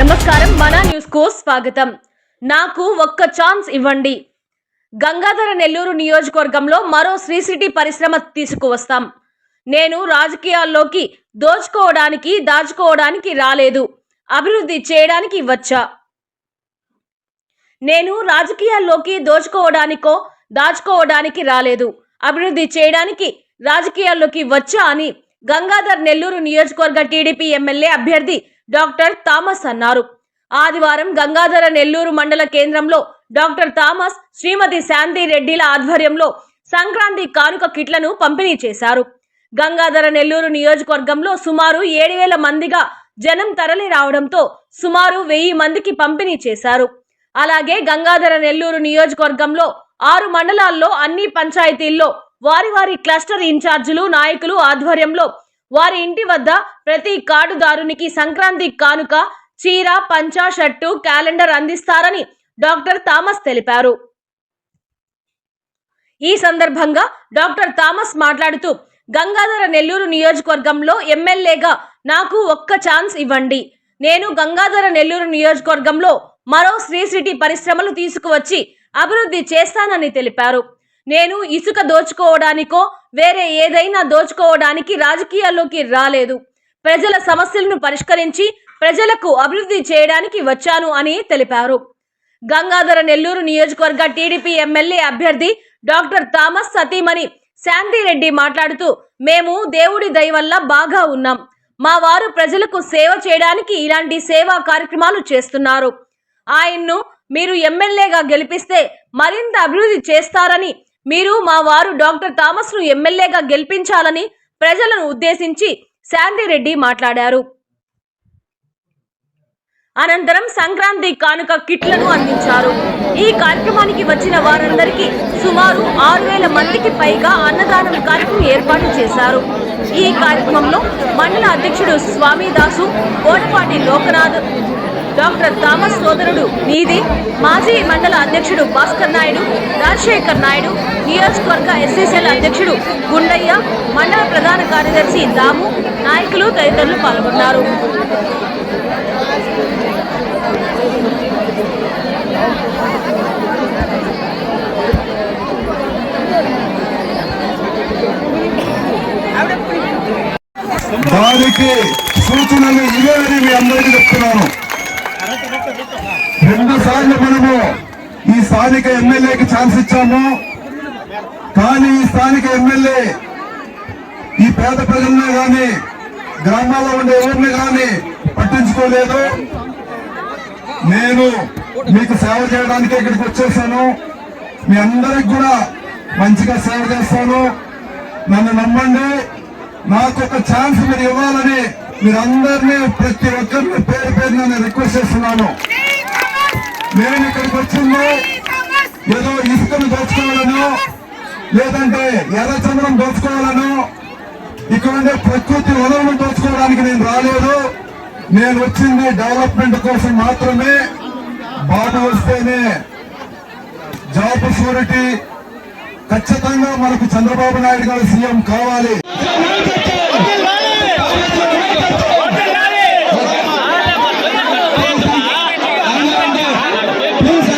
నమస్కారం మన న్యూస్కు స్వాగతం. నాకు ఒక్క ఛాన్స్ ఇవ్వండి. గంగాధర నెల్లూరు నియోజకవర్గంలో మరో శ్రీ సిటీ పరిశ్రమ తీసుకువస్తాం. నేను రాజకీయాల్లోకి దోచుకోవడానికి దాచుకోవడానికి రాలేదు. అభివృద్ధి చేయడానికి వచ్చా. నేను రాజకీయాల్లోకి దోచుకోవడానికో దాచుకోవడానికి రాలేదు. అభివృద్ధి చేయడానికి రాజకీయాల్లోకి వచ్చా అని గంగాధర్ నెల్లూరు నియోజకవర్గ టీడీపీ ఎమ్మెల్యే అభ్యర్థి డాక్టర్ థామస్ అన్నారు. ఆదివారం గంగాధర నెల్లూరు మండల కేంద్రంలో డాక్టర్ థామస్ శ్రీమతి శాంతి రెడ్డిల ఆధ్వర్యంలో సంక్రాంతి కానుక కిట్లను పంపిణీ చేశారు. గంగాధర నెల్లూరు నియోజకవర్గంలో సుమారు ఏడు వేల మందిగా జనం తరలి రావడంతో సుమారు వెయ్యి మందికి పంపిణీ చేశారు. అలాగే గంగాధర నెల్లూరు నియోజకవర్గంలో ఆరు మండలాల్లో అన్ని పంచాయతీల్లో వారి వారి క్లస్టర్ ఇన్ఛార్జీలు నాయకులు ఆధ్వర్యంలో వారి ఇంటి వద్ద ప్రతి కార్డుదారునికి సంక్రాంతి కానుక చీర పంచా షర్టు క్యాలెండర్ అందిస్తారని డాక్టర్ థామస్ తెలిపారు. ఈ సందర్భంగా డాక్టర్ థామస్ మాట్లాడుతూ గంగాధర నెల్లూరు నియోజకవర్గంలో ఎమ్మెల్యేగా నాకు ఒక్క ఛాన్స్ ఇవ్వండి. నేను గంగాధర నెల్లూరు నియోజకవర్గంలో మరో శ్రీ సిటీ పరిశ్రమలు తీసుకువచ్చి అభివృద్ధి చేస్తానని తెలిపారు. నేను ఇసుక దోచుకోవడానికో వేరే ఏదైనా దోచుకోవడానికి రాజకీయాల్లోకి రాలేదు. ప్రజల సమస్యలను పరిష్కరించి ప్రజలకు అభివృద్ధి చేయడానికి వచ్చాను అని తెలిపారు. గంగాధర నెల్లూరు నియోజకవర్గ టీడీపీ ఎమ్మెల్యే అభ్యర్థి డాక్టర్ థామస్ సతీమణి శాంతిరెడ్డి మాట్లాడుతూ మేము దేవుడి దయ వల్ల బాగా ఉన్నాం. మా వారు ప్రజలకు సేవ చేయడానికి ఇలాంటి సేవా కార్యక్రమాలు చేస్తున్నారు. ఆయన్ను మీరు ఎమ్మెల్యేగా గెలిపిస్తే మరింత అభివృద్ధి చేస్తారని మీరు మా వారు డాక్టర్ థామస్ను ఎమ్మెల్యేగా గెలిపించాలని ప్రజలను ఉద్దేశించి శాంతిరెడ్డి మాట్లాడారు. అనంతరం సంక్రాంతి కానుక కిట్లను అందించారు. ఈ కార్యక్రమానికి వచ్చిన వారందరికీ సుమారు ఆరు వేల మందికి పైగా అన్నదానం కార్యక్రమం ఏర్పాటు చేశారు. ఈ కార్యక్రమంలో మండల అధ్యక్షుడు స్వామిదాసు కోటపాటి లోకనాథ్ డాక్టర్ థామస్ సోదరుడు నీది మాజీ మండల అధ్యక్షుడు భాస్కర్ నాయుడు రాజశేఖర్ నాయుడు నియోజకవర్గ ఎస్ఎస్ఎల్ అధ్యక్షుడు గుండయ్య మండల ప్రధాన కార్యదర్శి దాము నాయకులు తదితరులు పాల్గొన్నారు. సూచనలు ఇవే అని మీ అందరికీ చెప్తున్నాను. రెండు సార్లు మనము ఈ స్థానిక ఎమ్మెల్యేకి ఛాన్స్ ఇచ్చాము. కానీ ఈ స్థానిక ఎమ్మెల్యే ఈ పేద ప్రజల్ని కానీ గ్రామాల్లో ఉండే ఎవరిని కానీ పట్టించుకోలేదు. నేను మీకు సేవ చేయడానికి ఇక్కడికి వచ్చేసాను. మీ అందరికి కూడా మంచిగా సేవ చేస్తాను. నన్ను నమ్మండి. నాకు ఒక ఛాన్స్ మీరు ఇవ్వాలని మీరందరినీ ప్రతి ఒక్కరిని పేరు పేరు నేను రిక్వెస్ట్ చేస్తున్నాను. నేను ఇక్కడికి వచ్చింది ఏదో ఇసుకను దోచుకోవాలనో లేదంటే ఎర్రచంద్రం దోచుకోవాలనో ఇక్కడ ఉండే ప్రకృతి వనరులను దోచుకోవడానికి నేను రాలేదు. నేను వచ్చింది డెవలప్మెంట్ కోసం మాత్రమే. బాబు వస్తేనే జాబ్ షూరిటీ ఖచ్చితంగా మనకు చంద్రబాబు నాయుడు గారు సీఎం కావాలి. Please